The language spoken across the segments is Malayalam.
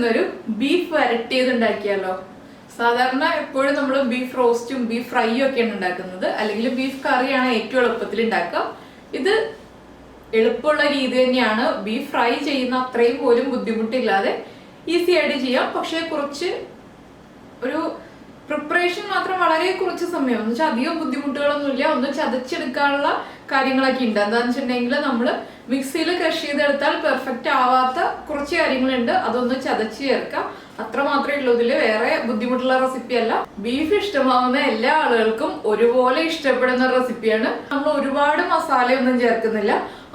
ഇന്നൊരു ബീഫ് വരട്ടിയത് ഉണ്ടാക്കിയാലോ സാധാരണ എപ്പോഴും നമ്മൾ ബീഫ് റോസ്റ്റും ബീഫ് ഫ്രൈയും ഒക്കെയാണ് ഉണ്ടാക്കുന്നത്. അല്ലെങ്കിൽ ബീഫ് കറിയാണ് ഏറ്റവും എളുപ്പത്തിൽ ഉണ്ടാക്കുക. ഇത് എളുപ്പമുള്ള രീതി തന്നെയാണ്. ബീഫ് ഫ്രൈ ചെയ്യുന്ന അത്രയും പോലും ബുദ്ധിമുട്ടില്ലാതെ ഈസി ആയിട്ട് ചെയ്യാം. പക്ഷേ കുറച്ച് ഒരു പ്രിപ്പറേഷൻ മാത്രം വളരെ കുറച്ച് സമയം. എന്ന് വെച്ചാൽ അധികം ബുദ്ധിമുട്ടുകളൊന്നുമില്ല. ഒന്ന് ചതച്ചെടുക്കാനുള്ള കാര്യങ്ങളൊക്കെ ഉണ്ട്. എന്താന്ന് വെച്ചിട്ടുണ്ടെങ്കിൽ നമ്മൾ മിക്സിയിൽ ക്രഷ് ചെയ്തെടുത്താൽ പെർഫെക്റ്റ് ആവാത്ത കുറച്ച് കാര്യങ്ങളുണ്ട്. അതൊന്ന് ചതച്ച് ചേർക്കാം. അത്ര മാത്രമേ ഉള്ളൂ. ഇതിൽ വേറെ ബുദ്ധിമുട്ടുള്ള റെസിപ്പി അല്ല. ബീഫ് ഇഷ്ടമാവുന്ന എല്ലാ ആളുകൾക്കും ഒരുപോലെ ഇഷ്ടപ്പെടുന്ന റെസിപ്പിയാണ് നമ്മൾ ഒരുപാട് മസാലയൊന്നും ചേർക്കുന്നില്ല.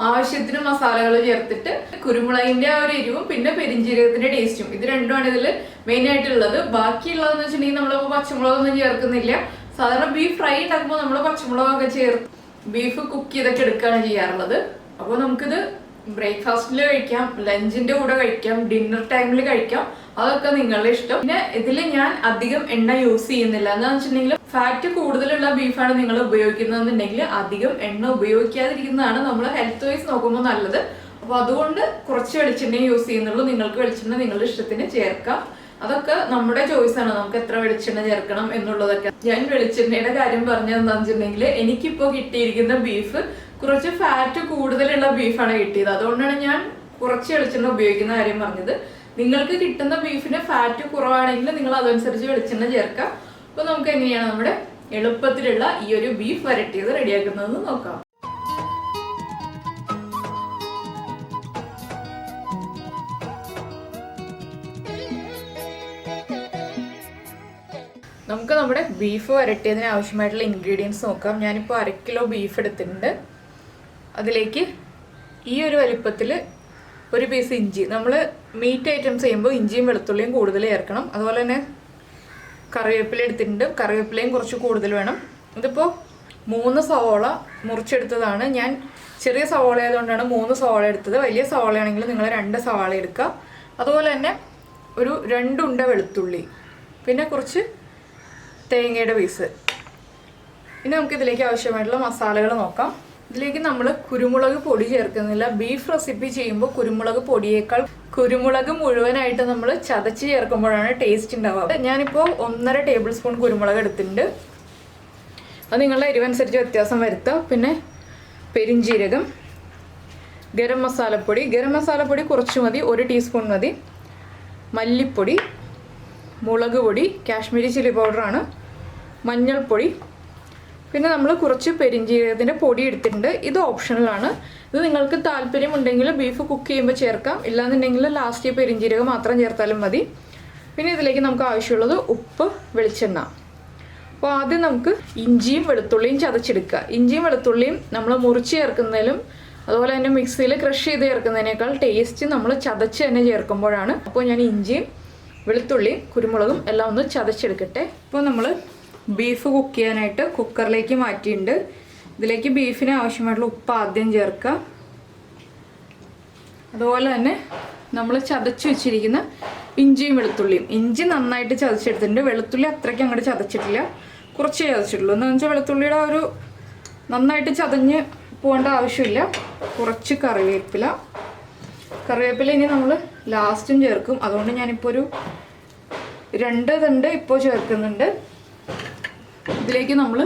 ആവശ്യത്തിന് മസാലകൾ ചേർത്തിട്ട് കുരുമുളകിന്റെ ആ ഒരു എരിവും പിന്നെ പെരിഞ്ജീരകത്തിന്റെ ടേസ്റ്റും ഇത് രണ്ടുമാണ് ഇതിൽ മെയിൻ ആയിട്ടുള്ളത്. ബാക്കിയുള്ളതെന്ന് വെച്ചിട്ടുണ്ടെങ്കിൽ നമ്മൾ പച്ചമുളകൊന്നും ചേർക്കുന്നില്ല. സാധാരണ ബീഫ് ഫ്രൈ ഉണ്ടാക്കുമ്പോൾ നമ്മൾ പച്ചമുളകൊക്കെ ചേർത്ത് ബീഫ് കുക്ക് ചെയ്തൊക്കെ എടുക്കുകയാണ് ചെയ്യാറുള്ളത്. അപ്പോൾ നമുക്കിത് ബ്രേക്ക്ഫാസ്റ്റിൽ കഴിക്കാം ലഞ്ചിന്റെ കൂടെ കഴിക്കാം ഡിന്നർ ടൈമിൽ കഴിക്കാം. അതൊക്കെ നിങ്ങളുടെ ഇഷ്ടം. പിന്നെ ഇതിൽ ഞാൻ അധികം എണ്ണ യൂസ് ചെയ്യുന്നില്ല. എന്താണെന്ന് വെച്ചിട്ടുണ്ടെങ്കിൽ ഫാറ്റ് കൂടുതലുള്ള ബീഫാണ് നിങ്ങൾ ഉപയോഗിക്കുന്നതെന്നുണ്ടെങ്കിൽ അധികം എണ്ണ ഉപയോഗിക്കാതിരിക്കുന്നതാണ് നമ്മൾ ഹെൽത്ത് വൈസ് നോക്കുമ്പോൾ നല്ലത്. അപ്പോൾ അതുകൊണ്ട് കുറച്ച് വെളിച്ചെണ്ണ യൂസ് ചെയ്യുന്നുള്ളൂ. നിങ്ങൾക്ക് വെളിച്ചെണ്ണ നിങ്ങളുടെ ഇഷ്ടത്തിന് ചേർക്കാം. അതൊക്കെ നമ്മുടെ ചോയ്സ് ആണ്. നമുക്ക് എത്ര വെളിച്ചെണ്ണ ചേർക്കണം എന്നുള്ളതൊക്കെ. ഞാൻ വെളിച്ചെണ്ണയുടെ കാര്യം പറഞ്ഞതെന്താണെന്ന് വെച്ചിട്ടുണ്ടെങ്കിൽ എനിക്കിപ്പോൾ കിട്ടിയിരിക്കുന്ന ബീഫ് കുറച്ച് ഫാറ്റ് കൂടുതലുള്ള ബീഫാണ് കിട്ടിയത്. അതുകൊണ്ടാണ് ഞാൻ കുറച്ച് വെളിച്ചെണ്ണ ഉപയോഗിക്കുന്ന കാര്യം പറഞ്ഞത്. നിങ്ങൾക്ക് കിട്ടുന്ന ബീഫിന് ഫാറ്റ് കുറവാണെങ്കിൽ നിങ്ങൾ അതനുസരിച്ച് വെളിച്ചെണ്ണ ചേർക്കാം. അപ്പോൾ നമുക്ക് എങ്ങനെയാണ് നമ്മുടെ എളുപ്പത്തിലുള്ള ഈ ഒരു ബീഫ് വരട്ടിയത് റെഡിയാക്കുന്നതെന്ന് നോക്കാം. നമുക്ക് നമ്മുടെ ബീഫ് വരട്ടിയതിന് ആവശ്യമായിട്ടുള്ള ഇൻഗ്രീഡിയൻസ് നോക്കാം. ഞാനിപ്പോൾ അര കിലോ ബീഫ് എടുത്തിട്ടുണ്ട്. അതിലേക്ക് ഈ ഒരു വലിപ്പത്തിൽ ഒരു പീസ് ഇഞ്ചി. നമ്മൾ മീറ്റ് ഐറ്റംസ് ചെയ്യുമ്പോൾ ഇഞ്ചിയും വെളുത്തുള്ളിയും കൂടുതൽ ചേർക്കണം. അതുപോലെ തന്നെ കറിവേപ്പില എടുത്തിട്ടുണ്ട്. കറിവേപ്പിലയും കുറച്ച് കൂടുതൽ വേണം. ഇതിപ്പോൾ മൂന്ന് സവോള മുറിച്ചെടുത്തതാണ്. ഞാൻ ചെറിയ സവോള ആയതുകൊണ്ടാണ് മൂന്ന് സവോള എടുത്തത്. വലിയ സവോളയാണെങ്കിൽ നിങ്ങൾ രണ്ട് സവാള എടുക്കുക. അതുപോലെ തന്നെ ഒരു രണ്ടുണ്ട വെളുത്തുള്ളി. പിന്നെ കുറച്ച് തേങ്ങയുടെ പീസ് ഇനി നമുക്ക് ഇതിലേക്ക് ആവശ്യമായിട്ടുള്ള മസാലകൾ നോക്കാം. ഇതിലേക്ക് നമ്മൾ കുരുമുളക് പൊടി ചേർക്കുന്നില്ല. ബീഫ് റെസിപ്പി ചെയ്യുമ്പോൾ കുരുമുളക് പൊടിയേക്കാൾ കുരുമുളക് മുഴുവനായിട്ട് നമ്മൾ ചതച്ച് ചേർക്കുമ്പോഴാണ് ടേസ്റ്റ് ഉണ്ടാവുക. ഞാനിപ്പോൾ ഒന്നര ടേബിൾ സ്പൂൺ കുരുമുളക് എടുത്തിട്ടുണ്ട്. അത് നിങ്ങളുടെ എരിവനുസരിച്ച് വ്യത്യാസം വരുത്തുക പിന്നെ പെരിഞ്ജീരകം ഗരം മസാലപ്പൊടി. ഗരം മസാലപ്പൊടി കുറച്ച് മതി ഒരു ടീസ്പൂൺ മതി. മല്ലിപ്പൊടി മുളക് പൊടി കാശ്മീരി ചില്ലി പൗഡറാണ് മഞ്ഞൾപ്പൊടി. പിന്നെ നമ്മൾ കുറച്ച് പെരിഞ്ജീരകത്തിന്റെ പൊടി എടുത്തിട്ടുണ്ട്. ഇത് ഓപ്ഷണലാണ് ഇത് നിങ്ങൾക്ക് താല്പര്യമുണ്ടെങ്കിൽ ബീഫ് കുക്ക് ചെയ്യുമ്പോൾ ചേർക്കാം. ഇല്ലാന്നുണ്ടെങ്കിൽ ലാസ്റ്റ് പെരിഞ്ജീരകം മാത്രം ചേർത്താലും മതി. പിന്നെ ഇതിലേക്ക് നമുക്ക് ആവശ്യമുള്ളത് ഉപ്പ് വെളിച്ചെണ്ണ. അപ്പോൾ ആദ്യം നമുക്ക് ഇഞ്ചിയും വെളുത്തുള്ളിയും ചതച്ചെടുക്കുക. ഇഞ്ചിയും വെളുത്തുള്ളിയും നമ്മൾ മുറിച്ച് ചേർക്കുന്നതിലും അതുപോലെ തന്നെ മിക്സിയിൽ ക്രഷ് ചെയ്ത് ചേർക്കുന്നതിനേക്കാൾ ടേസ്റ്റ് നമ്മൾ ചതച്ച് തന്നെ ചേർക്കുമ്പോഴാണ്. അപ്പോൾ ഞാൻ ഇഞ്ചിയും വെളുത്തുള്ളിയും കുരുമുളകും എല്ലാം ഒന്ന് ചതച്ചെടുക്കട്ടെ. ഇപ്പോൾ നമ്മൾ ബീഫ് കുക്ക് ചെയ്യാനായിട്ട് കുക്കറിലേക്ക് മാറ്റിയിട്ടുണ്ട്. ഇതിലേക്ക് ബീഫിന് ആവശ്യമായിട്ടുള്ള ഉപ്പ് ആദ്യം ചേർക്കുക. അതുപോലെ തന്നെ നമ്മൾ ചതച്ച് വെച്ചിരിക്കുന്ന ഇഞ്ചിയും വെളുത്തുള്ളിയും. ഇഞ്ചി നന്നായിട്ട് ചതച്ചെടുത്തിട്ടുണ്ട്. വെളുത്തുള്ളി അത്രയ്ക്ക് അങ്ങോട്ട് ചതച്ചിട്ടില്ല. കുറച്ച് ചതച്ചിട്ടുള്ളൂ. എന്താണെന്ന് വെച്ചാൽ വെളുത്തുള്ളിയുടെ ഒരു നന്നായിട്ട് ചതഞ്ഞ് പോകേണ്ട ആവശ്യമില്ല. കുറച്ച് കറിവേപ്പില. കറിവേപ്പില ഇനി നമ്മൾ ലാസ്റ്റും ചേർക്കും. അതുകൊണ്ട് ഞാനിപ്പോൾ ഒരു രണ്ട് തണ്ട് ഇപ്പോൾ ചേർക്കുന്നുണ്ട്. ഇതിലേക്ക് നമ്മൾ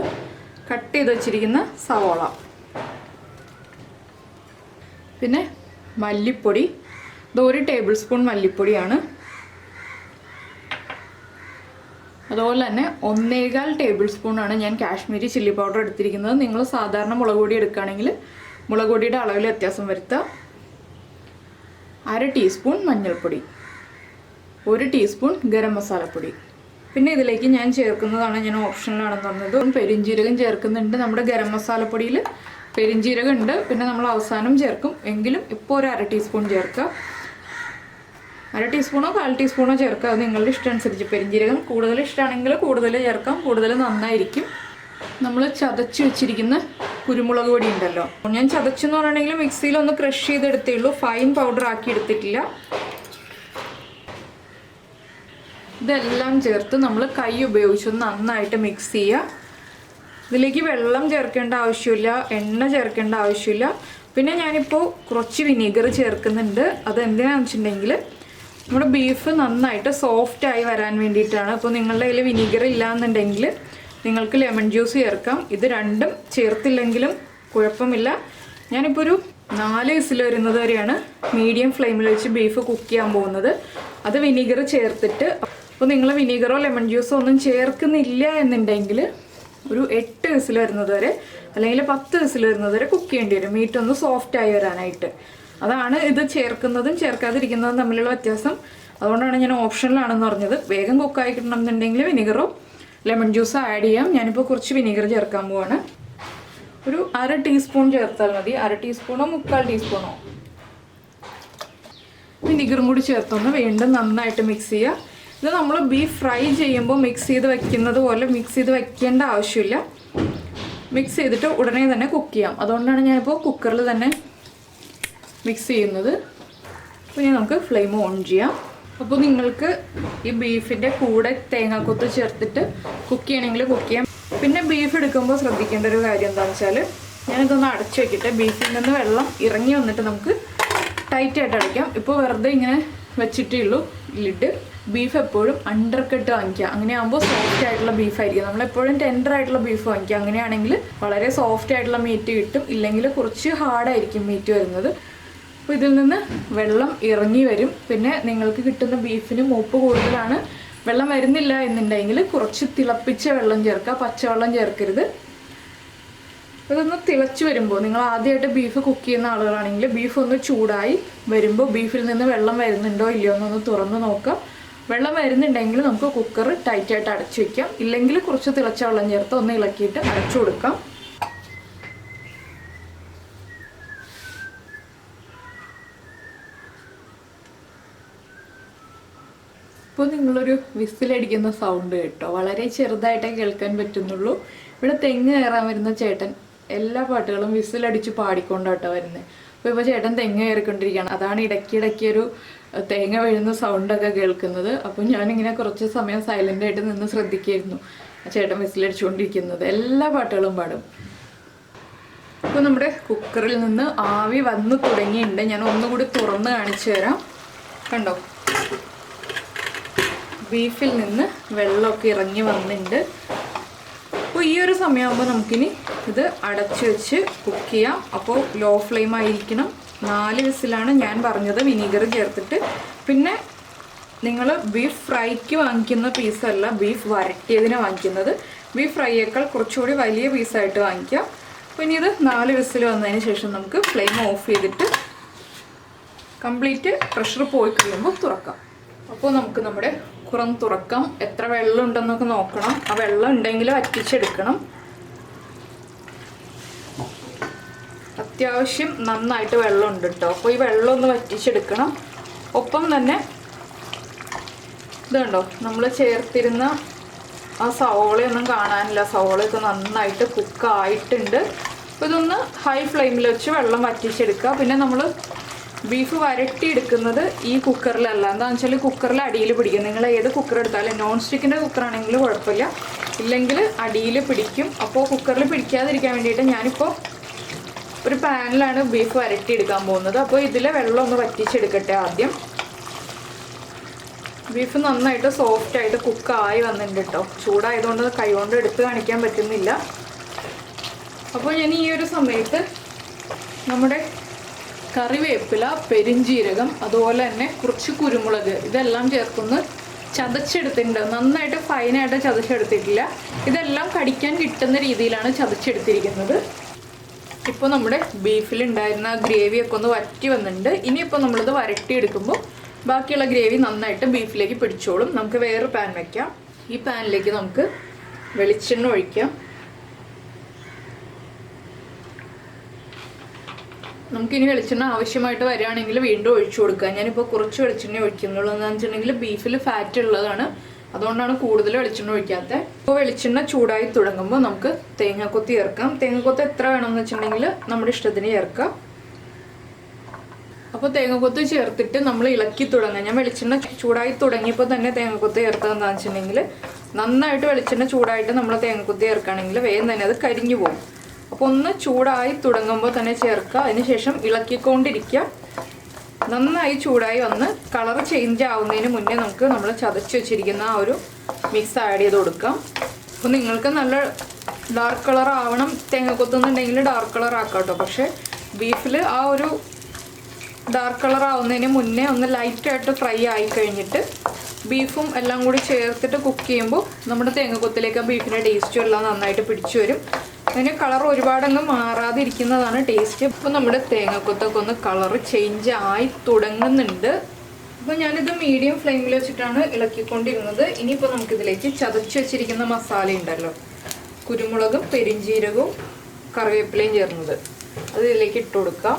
കട്ട് ചെയ്ത് വച്ചിരിക്കുന്ന സവോള. പിന്നെ മല്ലിപ്പൊടി. ഇത് ഒരു ടേബിൾ സ്പൂൺ മല്ലിപ്പൊടിയാണ്. അതുപോലെ തന്നെ ഒന്നേകാൽ ടേബിൾ സ്പൂണാണ് ഞാൻ കാശ്മീരി ചില്ലി പൗഡർ എടുത്തിരിക്കുന്നത്. നിങ്ങൾ സാധാരണ മുളക് പൊടി എടുക്കുകയാണെങ്കിൽ മുളക് പൊടിയുടെ അളവിൽ വ്യത്യാസം വരുത്തുക അര ടീസ്പൂൺ മഞ്ഞൾപ്പൊടി. ഒരു ടീസ്പൂൺ ഗരം മസാലപ്പൊടി. പിന്നെ ഇതിലേക്ക് ഞാൻ ചേർക്കുന്നതാണ് ഞാൻ ഓപ്ഷനിലാണെന്ന് പറഞ്ഞത് പെരിഞ്ജീരകം ചേർക്കുന്നുണ്ട് നമ്മുടെ ഗരം മസാലപ്പൊടിയിൽ. പെരിഞ്ജീരകം ഉണ്ട് പിന്നെ നമ്മൾ അവസാനം ചേർക്കും. എങ്കിലും ഇപ്പോൾ ഒരു അര ടീസ്പൂൺ ചേർക്കുക. അര ടീസ്പൂണോ കാൽ ടീസ്പൂണോ ചേർക്കുക. അത് നിങ്ങളുടെ ഇഷ്ടം അനുസരിച്ച്. കൂടുതൽ ഇഷ്ടമാണെങ്കിൽ കൂടുതൽ ചേർക്കാം. കൂടുതൽ നന്നായിരിക്കും. നമ്മൾ ചതച്ച് വെച്ചിരിക്കുന്ന കുരുമുളക് പൊടി ഉണ്ടല്ലോ. ഞാൻ ചതച്ചെന്ന് പറയണമെങ്കിൽ മിക്സിയിൽ ഒന്ന് ക്രഷ് ചെയ്തെടുത്തേ ഉള്ളൂ. ഫൈൻ പൗഡർ ആക്കി എടുത്തിട്ടില്ല. ഇതെല്ലാം ചേർത്ത് നമ്മൾ കൈ ഉപയോഗിച്ച് നന്നായിട്ട് മിക്സ് ചെയ്യുക. ഇതിലേക്ക് വെള്ളം ചേർക്കേണ്ട ആവശ്യമില്ല. എണ്ണ ചേർക്കേണ്ട ആവശ്യമില്ല. പിന്നെ ഞാനിപ്പോൾ കുറച്ച് വിനീഗർ ചേർക്കുന്നുണ്ട്. അത് എന്തിനാണെന്ന് വെച്ചിട്ടുണ്ടെങ്കിൽ നമ്മുടെ ബീഫ് നന്നായിട്ട് സോഫ്റ്റായി വരാൻ വേണ്ടിയിട്ടാണ്. അപ്പോൾ നിങ്ങളുടെ കയ്യിൽ വിനീഗർ ഇല്ലാന്നുണ്ടെങ്കിൽ നിങ്ങൾക്ക് ലെമൺ ജ്യൂസ് ചേർക്കാം. ഇത് രണ്ടും ചേർത്തില്ലെങ്കിലും കുഴപ്പമില്ല. ഞാനിപ്പോൾ ഒരു നാല് വിസിൽ വരുന്നത് വരെയാണ് മീഡിയം ഫ്ലെയിമിൽ വെച്ച് ബീഫ് കുക്ക് ചെയ്യാൻ പോകുന്നത്. അത് വിനീഗർ ചേർത്തിട്ട്. അപ്പോൾ നിങ്ങൾ വിനീഗറോ ലെമൺ ജ്യൂസോ ഒന്നും ചേർക്കുന്നില്ല എന്നുണ്ടെങ്കിൽ ഒരു എട്ട് വിസിൽ വരുന്നത് വരെ അല്ലെങ്കിൽ പത്ത് വിസിൽ വരുന്നത് വരെ കുക്ക് ചെയ്യേണ്ടി വരും. മീറ്റ് ഒന്ന് സോഫ്റ്റ് ആയി വരാനായിട്ട്. അതാണ് ഇത് ചേർക്കുന്നതും ചേർക്കാതിരിക്കുന്നതും തമ്മിലുള്ള വ്യത്യാസം. അതുകൊണ്ടാണ് ഞാൻ ഓപ്ഷനിലാണെന്ന് പറഞ്ഞത്. വേഗം കുക്കായി കിട്ടണം എന്നുണ്ടെങ്കിൽ വിനീഗറോ ലെമൺ ജ്യൂസ് ആഡ് ചെയ്യാം. ഞാനിപ്പോൾ കുറച്ച് വിനീഗർ ചേർക്കാൻ പോവാണ്. ഒരു അര ടീസ്പൂൺ ചേർത്താൽ മതി. അര ടീസ്പൂണോ മുക്കാൽ ടീസ്പൂണോ? വിനീഗറും കൂടി ചേർത്തൊന്ന് വീണ്ടും നന്നായിട്ട് മിക്സ് ചെയ്യുക ഇത് നമ്മൾ ബീഫ് ഫ്രൈ ചെയ്യുമ്പോൾ മിക്സ് ചെയ്ത് വെക്കുന്നത് പോലെ മിക്സ് ചെയ്ത് വെക്കേണ്ട ആവശ്യമില്ല. മിക്സ് ചെയ്തിട്ട് ഉടനെ തന്നെ കുക്ക് ചെയ്യാം. അതുകൊണ്ടാണ് ഞാനിപ്പോൾ കുക്കറിൽ തന്നെ മിക്സ് ചെയ്യുന്നത്. ഇനി നമുക്ക് ഫ്ലെയിം ഓൺ ചെയ്യാം. അപ്പോൾ നിങ്ങൾക്ക് ഈ ബീഫിന്റെ കൂടെ തേങ്ങാക്കൊത്ത് ചേർത്തിട്ട് കുക്ക് ചെയ്യണമെങ്കിൽ കുക്ക് ചെയ്യാം. പിന്നെ ബീഫ് എടുക്കുമ്പോൾ ശ്രദ്ധിക്കേണ്ട ഒരു കാര്യം എന്താണെന്ന് വെച്ചാൽ ഞാനിതൊന്ന് അടച്ചു വെക്കട്ടെ. ബീഫിൽ നിന്ന് വെള്ളം ഇറങ്ങി വന്നിട്ട് നമുക്ക് ടൈറ്റ് ആയിട്ട് അടയ്ക്കാം. ഇപ്പോൾ വെറുതെ ഇങ്ങനെ വെച്ചിട്ടേ ഉള്ളൂ ലിഡ്. ബീഫ് എപ്പോഴും അണ്ടർ കട്ട് വാങ്ങിക്കുക. അങ്ങനെയാകുമ്പോൾ സോഫ്റ്റ് ആയിട്ടുള്ള ബീഫ് ആയിരിക്കും. നമ്മളെപ്പോഴും ടെൻഡർ ആയിട്ടുള്ള ബീഫ് വാങ്ങിക്കുക. അങ്ങനെയാണെങ്കിൽ വളരെ സോഫ്റ്റ് ആയിട്ടുള്ള മീറ്റ് കിട്ടും. ഇല്ലെങ്കിൽ കുറച്ച് ഹാർഡായിരിക്കും മീറ്റ് വരുന്നത്. അപ്പോൾ ഇതിൽ നിന്ന് വെള്ളം ഇറങ്ങി വരും. പിന്നെ നിങ്ങൾക്ക് കിട്ടുന്ന ബീഫിന് മൂപ്പ് കൂടുതലാണ്. വെള്ളം വരുന്നില്ല എന്നുണ്ടെങ്കിൽ കുറച്ച് തിളപ്പിച്ച വെള്ളം ചേർക്കുക. പച്ചവെള്ളം ചേർക്കരുത്. അതൊന്ന് തിളച്ച് വരുമ്പോൾ നിങ്ങൾ ആദ്യമായിട്ട് ബീഫ് കുക്ക് ചെയ്യുന്ന ആളുകളാണെങ്കിൽ ബീഫ് ഒന്ന് ചൂടായി വരുമ്പോൾ ബീഫിൽ നിന്ന് വെള്ളം വരുന്നുണ്ടോ ഇല്ലയോ എന്നൊന്ന് തുറന്ന് നോക്കാം. വെള്ളം വരുന്നുണ്ടെങ്കിൽ നമുക്ക് കുക്കർ ടൈറ്റായിട്ട് അടച്ചു വയ്ക്കാം ഇല്ലെങ്കിൽ കുറച്ച് തിളച്ച വെള്ളം ചേർത്ത് ഒന്ന് ഇളക്കിയിട്ട് അടച്ചു കൊടുക്കാം. ഇപ്പോൾ നിങ്ങളൊരു വിസിലടിക്കുന്ന സൗണ്ട് കേട്ടോ. വളരെ ചെറുതായിട്ടേ കേൾക്കാൻ പറ്റുന്നുള്ളൂ. ഇവിടെ തെങ്ങ് കയറാൻ വരുന്ന ചേട്ടൻ എല്ലാ പാട്ടുകളും വിസിലടിച്ച് പാടിക്കൊണ്ടാട്ടോ വരുന്നത് അപ്പോൾ ഇപ്പോൾ ചേട്ടൻ തെങ്ങ് കയറിക്കൊണ്ടിരിക്കുകയാണ്. അതാണ് ഇടയ്ക്കിടയ്ക്ക് ഒരു തേങ്ങ വീഴുന്ന സൗണ്ടൊക്കെ കേൾക്കുന്നത്. അപ്പോൾ ഞാനിങ്ങനെ കുറച്ച് സമയം സൈലന്റ് ആയിട്ട് നിന്ന് ശ്രദ്ധിക്കായിരുന്നു. ചേട്ടൻ വിസിലടിച്ചുകൊണ്ടിരിക്കുന്നത് എല്ലാ പാട്ടുകളും പാടും. ഇപ്പോൾ നമ്മുടെ കുക്കറിൽ നിന്ന് ആവി വന്ന് തുടങ്ങിയിട്ടുണ്ട്. ഞാൻ ഒന്നുകൂടി തുറന്ന് കാണിച്ചു തരാം. കണ്ടോ? ബീഫിൽ നിന്ന് വെള്ളമൊക്കെ ഇറങ്ങി വന്നിട്ടുണ്ട്. അപ്പോൾ ഈ ഒരു സമയമാകുമ്പോൾ നമുക്കിനി ഇത് അടച്ചു വെച്ച് കുക്ക് ചെയ്യാം. അപ്പോൾ ലോ ഫ്ലെയിം ആയിരിക്കണം. നാല് വിസിലാണ് ഞാൻ പറഞ്ഞത് വിനീഗർ ചേർത്തിട്ട്. പിന്നെ നിങ്ങൾ ബീഫ് ഫ്രൈക്ക് വാങ്ങിക്കുന്ന പീസല്ല ബീഫ് വരട്ടിയതിന് വാങ്ങിക്കുന്നത്. ബീഫ് ഫ്രൈയേക്കാൾ കുറച്ചുകൂടി വലിയ പീസായിട്ട് വാങ്ങിക്കാം. അപ്പോൾ ഇനി ഇത് നാല് വിസിൽ വന്നതിന് ശേഷം നമുക്ക് ഫ്ലെയിം ഓഫ് ചെയ്തിട്ട് കംപ്ലീറ്റ് പ്രഷർ പോയി കഴിയുമ്പോൾ തുറക്കാം. അപ്പോൾ നമുക്ക് നമ്മുടെ കുറം തുറക്കാം. എത്ര വെള്ളം ഉണ്ടെന്നൊക്കെ നോക്കണം. ആ വെള്ളം ഉണ്ടെങ്കിൽ വറ്റിച്ചെടുക്കണം. അത്യാവശ്യം നന്നായിട്ട് വെള്ളം ഉണ്ട് കേട്ടോ അപ്പോൾ ഈ വെള്ളം ഒന്ന് വറ്റിച്ചെടുക്കണം. ഒപ്പം തന്നെ ഇതുണ്ടോ? നമ്മൾ ചേർത്തിരുന്ന ആ സവോളയൊന്നും കാണാനില്ല. സവോളയൊക്കെ നന്നായിട്ട് കുക്കായിട്ടുണ്ട്. അപ്പോൾ ഇതൊന്ന് ഹൈ ഫ്ലെയിമിൽ വെച്ച് വെള്ളം വറ്റിച്ചെടുക്കുക. പിന്നെ നമ്മൾ ബീഫ് വരട്ടിയെടുക്കുന്നത് ഈ കുക്കറിലല്ല. എന്താണെന്ന് വെച്ചാൽ കുക്കറിൽ അടിയിൽ പിടിക്കും. നിങ്ങൾ ഏത് കുക്കർ എടുത്താലും നോൺ സ്റ്റിക്കിന്റെ കുക്കറാണെങ്കിൽ കുഴപ്പമില്ല. ഇല്ലെങ്കിൽ അടിയിൽ പിടിക്കും. അപ്പോൾ കുക്കറിൽ പിടിക്കാതിരിക്കാൻ വേണ്ടിയിട്ട് ഞാനിപ്പോൾ ഒരു പാനിലാണ് ബീഫ് വരട്ടിയെടുക്കാൻ പോകുന്നത്. അപ്പോൾ ഇതിലെ വെള്ളം ഒന്ന് വറ്റിച്ചെടുക്കട്ടെ ആദ്യം. ബീഫ് നന്നായിട്ട് സോഫ്റ്റ് ആയിട്ട് കുക്ക് ആയി വന്നിട്ടുണ്ട് കേട്ടോ ചൂടായതുകൊണ്ട് കൈകൊണ്ട് എടുത്ത് കാണിക്കാൻ പറ്റുന്നില്ല. അപ്പോൾ ഞാൻ ഈ ഒരു സമയത്ത് നമ്മുടെ കറിവേപ്പില പെരിഞ്ജീരകം അതുപോലെ തന്നെ കുറച്ച് കുരുമുളക്. ഇതെല്ലാം ചേർക്കൊന്ന് ചതച്ചെടുത്തിട്ടുണ്ട്. നന്നായിട്ട് ഫൈനായിട്ട് ചതച്ചെടുത്തിട്ടില്ല. ഇതെല്ലാം കടിക്കാൻ കിട്ടുന്ന രീതിയിലാണ് ചതച്ചെടുത്തിരിക്കുന്നത്. ഇപ്പോൾ നമ്മുടെ ബീഫിലുണ്ടായിരുന്ന ഗ്രേവിയൊക്കെ ഒന്ന് വറ്റി വന്നിട്ടുണ്ട്. ഇനിയിപ്പോൾ നമ്മളിത് വരട്ടിയെടുക്കുമ്പോൾ ബാക്കിയുള്ള ഗ്രേവി നന്നായിട്ട് ബീഫിലേക്ക് പിടിച്ചോളും. നമുക്ക് വേറെ പാൻ വയ്ക്കാം ഈ പാനിലേക്ക് നമുക്ക് വെളിച്ചെണ്ണ ഒഴിക്കാം. നമുക്കിനി വെളിച്ചെണ്ണ ആവശ്യമായിട്ട് വരികയാണെങ്കിൽ വീണ്ടും ഒഴിച്ചു കൊടുക്കുക. ഞാനിപ്പോൾ കുറച്ച് വെളിച്ചെണ്ണ ഒഴിക്കുന്നുള്ളൂ. എന്ന് വെച്ചിട്ടുണ്ടെങ്കിൽ ബീഫിൽ ഫാറ്റ് ഉള്ളതാണ്. അതുകൊണ്ടാണ് കൂടുതൽ വെളിച്ചെണ്ണ ഒഴിക്കാത്തത് ഇപ്പോൾ വെളിച്ചെണ്ണ ചൂടായി തുടങ്ങുമ്പോൾ നമുക്ക് തേങ്ങാക്കൊത്തി ചേർക്കാം. തേങ്ങാക്കൊത്ത് എത്ര വേണമെന്ന് വെച്ചിട്ടുണ്ടെങ്കിൽ നമ്മുടെ ഇഷ്ടത്തിന് ചേർക്കാം. അപ്പോൾ തേങ്ങാക്കൊത്ത് ചേർത്തിട്ട് നമ്മൾ ഇളക്കി തുടങ്ങാം. ഞാൻ വെളിച്ചെണ്ണ ചൂടായി തുടങ്ങിയപ്പോൾ തന്നെ തേങ്ങാക്കൊത്ത് ചേർത്തത് എന്താണെന്ന് വെച്ചിട്ടുണ്ടെങ്കിൽ നന്നായിട്ട് വെളിച്ചെണ്ണ ചൂടായിട്ട് നമ്മൾ തേങ്ങാക്കൊത്തി ചേർക്കുകയാണെങ്കിൽ വേഗം തന്നെ അത് കരിഞ്ഞു പോകും. അപ്പോൾ ഒന്ന് ചൂടായി തുടങ്ങുമ്പോൾ തന്നെ ചേർക്കുക. അതിനുശേഷം ഇളക്കിക്കൊണ്ടിരിക്കുക. നന്നായി ചൂടായി വന്ന് കളർ ചേഞ്ച് ആവുന്നതിന് മുന്നേ നമുക്ക് നമ്മൾ ചതച്ച് വെച്ചിരിക്കുന്ന ആ ഒരു മിക്സ് ആഡ് ചെയ്ത് കൊടുക്കാം. അപ്പോൾ നിങ്ങൾക്ക് നല്ല ഡാർക്ക് കളർ ആവണം. തേങ്ങ കൊത്തുന്നുണ്ടെങ്കിൽ ഡാർക്ക് കളർ ആക്കാം കേട്ടോ പക്ഷേ ബീഫിൽ ആ ഒരു ഡാർക്ക് കളർ ആവുന്നതിന് മുന്നേ ഒന്ന് ലൈറ്റായിട്ട് ഫ്രൈ ആയി കഴിഞ്ഞിട്ട് ബീഫും എല്ലാം കൂടി ചേർത്തിട്ട് കുക്ക് ചെയ്യുമ്പോൾ നമ്മുടെ തേങ്ങക്കൊത്തിലേക്ക് ആ ബീഫിന്റെ ടേസ്റ്റും എല്ലാം നന്നായിട്ട് പിടിച്ചു വരും. അതിന് കളർ ഒരുപാടങ്ങ് മാറാതിരിക്കുന്നതാണ് ടേസ്റ്റ് ഇപ്പോൾ നമ്മുടെ തേങ്ങക്കൊത്തൊക്കെ ഒന്ന് കളർ ചേഞ്ച് ആയി തുടങ്ങുന്നുണ്ട്. അപ്പോൾ ഞാനിത് മീഡിയം ഫ്ലെയിമിൽ വെച്ചിട്ടാണ് ഇളക്കിക്കൊണ്ടിരുന്നത്. ഇനിയിപ്പോൾ നമുക്കിതിലേക്ക് ചതച്ച് വെച്ചിരിക്കുന്ന മസാല ഉണ്ടല്ലോ. കുരുമുളകും പെരിഞ്ജീരകവും കറിവേപ്പിലയും ചേർന്നത്. അത് ഇതിലേക്ക് ഇട്ട് കൊടുക്കാം.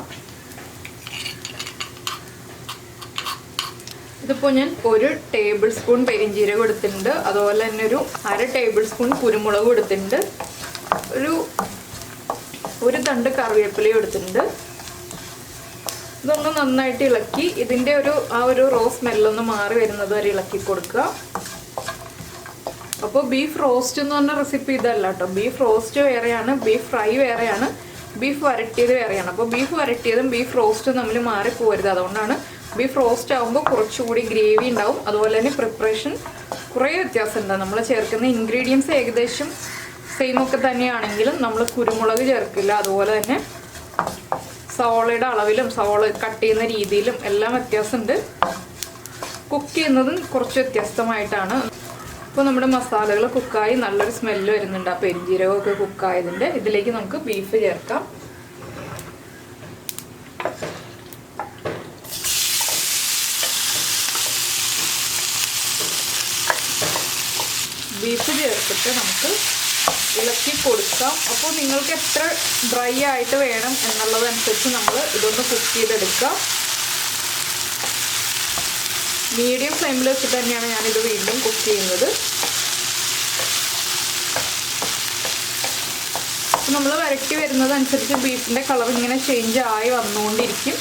ഇതിപ്പോൾ ഞാൻ ഒരു ടേബിൾ സ്പൂൺ പെരിഞ്ചീരകം എടുത്തിട്ടുണ്ട്. അതുപോലെ തന്നെ ഒരു അര ടേബിൾ സ്പൂൺ കുരുമുളകും എടുത്തിട്ടുണ്ട്. ഒരു ഒരു തണ്ട് കറിവേപ്പിലയും എടുത്തിട്ടുണ്ട്. ഇതൊന്ന് നന്നായിട്ട് ഇളക്കി ഇതിന്റെ ഒരു ആ ഒരു റോ സ്മെല്ലൊന്ന് മാറി വരുന്നത് വരെ ഇളക്കി കൊടുക്കുക. അപ്പോൾ ബീഫ് റോസ്റ്റ് എന്ന് പറഞ്ഞ റെസിപ്പി ഇതല്ല കേട്ടോ ബീഫ് റോസ്റ്റ് വേറെയാണ് ബീഫ് ഫ്രൈ വേറെയാണ് ബീഫ് വരട്ടിയത് വേറെയാണ്. അപ്പോൾ ബീഫ് വരട്ടിയതും ബീഫ് റോസ്റ്റും തമ്മിൽ മാറിപ്പോരുത്. അതുകൊണ്ടാണ് ബീഫ് റോസ്റ്റ് ആകുമ്പോൾ കുറച്ചുകൂടി ഗ്രേവി ഉണ്ടാവും. അതുപോലെ തന്നെ പ്രിപ്പറേഷൻ കുറേ വ്യത്യാസമുണ്ട്. നമ്മൾ ചേർക്കുന്ന ഇൻഗ്രീഡിയൻസ് ഏകദേശം സെയിം ഒക്കെ തന്നെയാണെങ്കിലും നമ്മൾ കുരുമുളക് ചേർക്കില്ല. അതുപോലെ തന്നെ സവോളയുടെ അളവിലും സവോള കട്ട് ചെയ്യുന്ന രീതിയിലും എല്ലാം വ്യത്യാസമുണ്ട്. കുക്ക് ചെയ്യുന്നതും കുറച്ച് വ്യത്യസ്തമായിട്ടാണ്. അപ്പോൾ നമ്മുടെ മസാലകൾ കുക്കായി നല്ലൊരു സ്മെല്ല് വരുന്നുണ്ട്. അപ്പോൾ എരിഞ്ജീരകമൊക്കെ കുക്കായതിന്റെ ഇതിലേക്ക് നമുക്ക് ബീഫ് ചേർക്കാം. ബീഫ് ചേർത്തിട്ട് നമുക്ക് ഇളക്കി കൊടുക്കാം. അപ്പോൾ നിങ്ങൾക്ക് എത്ര ഡ്രൈ ആയിട്ട് വേണം എന്നുള്ളതനുസരിച്ച് നമ്മൾ ഇതൊന്ന് കുക്ക് ചെയ്തെടുക്കാം. മീഡിയം ഫ്ലെയിമിൽ വെച്ചിട്ട് തന്നെയാണ് ഞാനിത് വീണ്ടും കുക്ക് ചെയ്യുന്നത്. നമ്മൾ വരട്ടി വരുന്നതനുസരിച്ച് ബീഫിന്റെ കളർ ഇങ്ങനെ ചേഞ്ച് ആയി വന്നുകൊണ്ടിരിക്കും.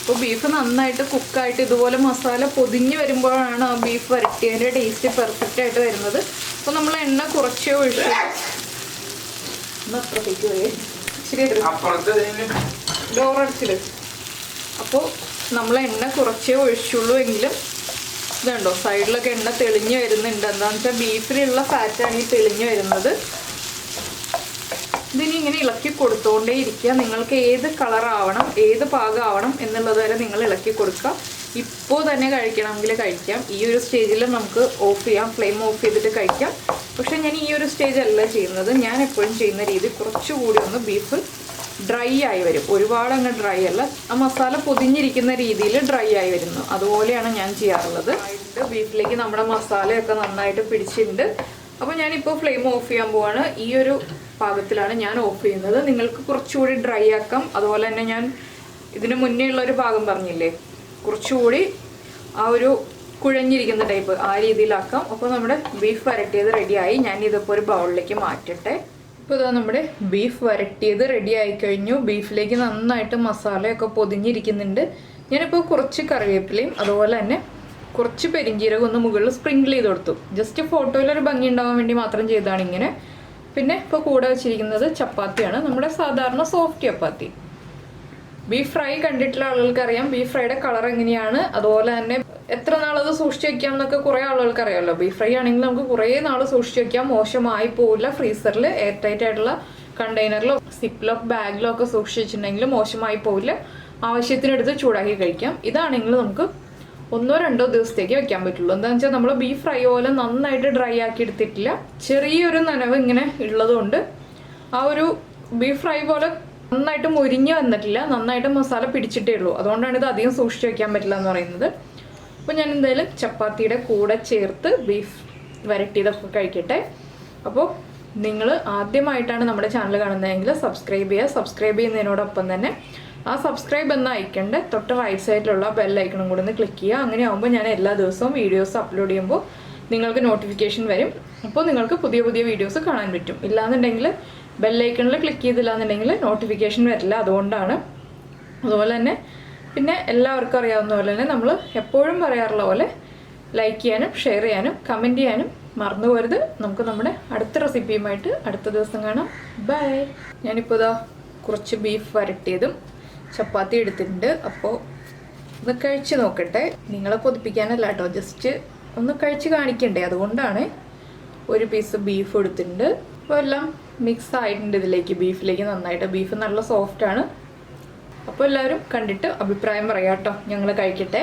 അപ്പോൾ ബീഫ് നന്നായിട്ട് കുക്കായിട്ട് ഇതുപോലെ മസാല പൊതിഞ്ഞ് വരുമ്പോഴാണ് ആ ബീഫ് വരട്ടിയതിന്റെ ടേസ്റ്റ് പെർഫെക്റ്റ് ആയിട്ട് വരുന്നത്. അപ്പോൾ നമ്മൾ എണ്ണ കുറച്ചേ ഒഴിച്ചു. അടച്ചിട്. അപ്പോൾ നമ്മൾ എണ്ണ കുറച്ചേ ഒഴിച്ചുള്ളൂ എങ്കിലും ഇതുണ്ടോ സൈഡിലൊക്കെ എണ്ണ തെളിഞ്ഞു വരുന്നുണ്ട്. എന്താണെന്ന് വെച്ചാൽ ബീഫിലുള്ള ഫാറ്റാണ് ഈ തെളിഞ്ഞു വരുന്നത്. ഇതിനി ഇങ്ങനെ ഇളക്കി കൊടുത്തുകൊണ്ടേ ഇരിക്കുക നിങ്ങൾക്ക് ഏത് കളർ ആവണം ഏത് പാകം ആവണം എന്നുള്ളത് വരെ നിങ്ങൾ ഇളക്കി കൊടുക്കുക ഇപ്പോൾ തന്നെ കഴിക്കണമെങ്കിൽ കഴിക്കാം. ഈ ഒരു സ്റ്റേജിൽ നമുക്ക് ഓഫ് ചെയ്യാം. ഫ്ലെയിം ഓഫ് ചെയ്തിട്ട് കഴിക്കാം. പക്ഷേ ഞാൻ ഈ ഒരു സ്റ്റേജ് അല്ല ചെയ്യുന്നത്. ഞാൻ എപ്പോഴും ചെയ്യുന്ന രീതി കുറച്ചുകൂടി ഒന്ന് ബീഫ് ഡ്രൈ ആയി വരും. ഒരുപാട് അങ്ങ് ഡ്രൈ അല്ല. ആ മസാല പൊതിഞ്ഞിരിക്കുന്ന രീതിയിൽ ഡ്രൈ ആയി വരുന്നു. അതുപോലെയാണ് ഞാൻ ചെയ്യാറുള്ളത്. ബീഫിലേക്ക് നമ്മുടെ മസാലയൊക്കെ നന്നായിട്ട് പിടിച്ചിട്ടുണ്ട്. അപ്പോൾ ഞാനിപ്പോൾ ഫ്ലെയിം ഓഫ് ചെയ്യാൻ പോവാണ്. ഈ ഒരു പാകത്തിലാണ് ഞാൻ ഓഫ് ചെയ്യുന്നത്. നിങ്ങൾക്ക് കുറച്ചുകൂടി ഡ്രൈ ആക്കാം. അതുപോലെ തന്നെ ഞാൻ ഇതിന് മുന്നേ ഉള്ള ഒരു ഭാഗം പറഞ്ഞില്ലേ? കുറച്ചുകൂടി ആ ഒരു കുഴഞ്ഞിരിക്കുന്ന ടൈപ്പ് ആ രീതിയിലാക്കാം. അപ്പോൾ നമ്മുടെ ബീഫ് വരട്ടിയത് റെഡിയായി ഞാൻ ഇതിപ്പോൾ ഒരു ബൗളിലേക്ക് മാറ്റട്ടെ. ഇപ്പോൾ ഇതാ നമ്മുടെ ബീഫ് വരട്ടിയത് റെഡി ആയിക്കഴിഞ്ഞു ബീഫിലേക്ക് നന്നായിട്ട് മസാലയൊക്കെ പൊതിഞ്ഞിരിക്കുന്നുണ്ട്. ഞാനിപ്പോൾ കുറച്ച് കറിവേപ്പിലയും അതുപോലെ തന്നെ കുറച്ച് പെരിഞ്ചീരകം ഒന്ന് മുകളിൽ സ്പ്രിങ്കിൾ ചെയ്ത് കൊടുത്തു. ജസ്റ്റ് ഫോട്ടോയിലൊരു ഭംഗി ഉണ്ടാവാൻ വേണ്ടി മാത്രം ചെയ്തതാണ് ഇങ്ങനെ. പിന്നെ ഇപ്പോൾ കൂടെ വെച്ചിരിക്കുന്നത് ചപ്പാത്തിയാണ്. നമ്മുടെ സാധാരണ സോഫ്റ്റ് ചപ്പാത്തി. ബീഫ് ഫ്രൈ കണ്ടിട്ടുള്ള ആളുകൾക്ക് അറിയാം ബീഫ് ഫ്രൈയുടെ കളർ എങ്ങനെയാണ്? അതുപോലെ തന്നെ എത്ര നാളത് സൂക്ഷിച്ച് വെക്കാം എന്നൊക്കെ കുറേ ആളുകൾക്ക് അറിയാമല്ലോ ബീഫ് ഫ്രൈ ആണെങ്കിൽ നമുക്ക് കുറേ നാൾ സൂക്ഷിച്ച് വെക്കാം. മോശമായി പോവില്ല. ഫ്രീസറിൽ എയർ ടൈറ്റ് ആയിട്ടുള്ള കണ്ടെയ്നറിലോ സിപ്പിലോ ബാഗിലോ ഒക്കെ സൂക്ഷിച്ച് വെച്ചിട്ടുണ്ടെങ്കിൽ മോശമായി പോവില്ല. ആവശ്യത്തിനെടുത്ത് ചൂടാക്കി കഴിക്കാം. ഇതാണെങ്കിൽ നമുക്ക് ഒന്നോ രണ്ടോ ദിവസത്തേക്ക് വെക്കാൻ പറ്റുള്ളൂ. എന്താണെന്ന് വെച്ചാൽ നമ്മൾ ബീഫ് ഫ്രൈ പോലെ നന്നായിട്ട് ഡ്രൈ ആക്കി എടുത്തിട്ടില്ല. ചെറിയൊരു നനവ് ഇങ്ങനെ ഉള്ളതുകൊണ്ട് ആ ഒരു ബീഫ് ഫ്രൈ പോലെ നന്നായിട്ട് മുരിഞ്ഞ് വന്നിട്ടില്ല. നന്നായിട്ട് മസാല പിടിച്ചിട്ടേ ഉള്ളൂ. അതുകൊണ്ടാണ് ഇത് അധികം സൂക്ഷിച്ച് വെക്കാൻ പറ്റില്ല എന്ന് പറയുന്നത്. അപ്പോൾ ഞാൻ എന്തായാലും ചപ്പാത്തിയുടെ കൂടെ ചേർത്ത് ബീഫ് വരട്ടിയതൊക്കെ കഴിക്കട്ടെ. അപ്പോൾ നിങ്ങൾ ആദ്യമായിട്ടാണ് നമ്മുടെ ചാനൽ കാണുന്നതെങ്കിൽ സബ്സ്ക്രൈബ് ചെയ്യുക. സബ്സ്ക്രൈബ് ചെയ്യുന്നതിനോടൊപ്പം തന്നെ ആ സബ്സ്ക്രൈബ് എന്ന ഐക്കണ്ട് തൊട്ട് റൈറ്റ് സൈഡിലുള്ള ബെൽ ഐക്കണും കൂടെ ഒന്ന് ക്ലിക്ക് ചെയ്യുക. അങ്ങനെ ആകുമ്പോൾ ഞാൻ എല്ലാ ദിവസവും വീഡിയോസ് അപ്ലോഡ് ചെയ്യുമ്പോൾ നിങ്ങൾക്ക് നോട്ടിഫിക്കേഷൻ വരും. അപ്പോൾ നിങ്ങൾക്ക് പുതിയ പുതിയ വീഡിയോസ് കാണാൻ പറ്റും. ഇല്ലാന്നുണ്ടെങ്കിൽ ബെല്ലൈക്കണിൽ ക്ലിക്ക് ചെയ്തില്ല എന്നുണ്ടെങ്കിൽ നോട്ടിഫിക്കേഷൻ വരില്ല. അതുകൊണ്ടാണ്. അതുപോലെ തന്നെ പിന്നെ എല്ലാവർക്കും അറിയാവുന്ന പോലെ തന്നെ നമ്മൾ എപ്പോഴും പറയാറുള്ള പോലെ ലൈക്ക് ചെയ്യാനും ഷെയർ ചെയ്യാനും കമന്റ് ചെയ്യാനും മറന്നു പോരുത്. നമുക്ക് നമ്മുടെ അടുത്ത റെസിപ്പിയുമായിട്ട് അടുത്ത ദിവസം കാണാം. ബൈ ഞാനിപ്പോൾ ഇതാ കുറച്ച് ബീഫ് വരട്ടിയതും ചപ്പാത്തി എടുത്തിട്ടുണ്ട്. അപ്പോൾ ഒന്ന് കഴിച്ച് നോക്കട്ടെ. നിങ്ങളെ കൊതിപ്പിക്കാനല്ല കേട്ടോ ജസ്റ്റ് ഒന്ന് കഴിച്ച് കാണിക്കണ്ടേ. അതുകൊണ്ടാണ് ഒരു പീസ് ബീഫ് എടുത്തിട്ടുണ്ട്. അപ്പോൾ എല്ലാം മിക്സ് ആയിട്ടുണ്ട് ഇതിലേക്ക് ബീഫിലേക്ക് നന്നായിട്ട്. ബീഫ് നല്ല സോഫ്റ്റ് ആണ്. അപ്പോൾ എല്ലാവരും കണ്ടിട്ട് അഭിപ്രായം പറയാം കേട്ടോ ഞങ്ങൾ കഴിക്കട്ടെ.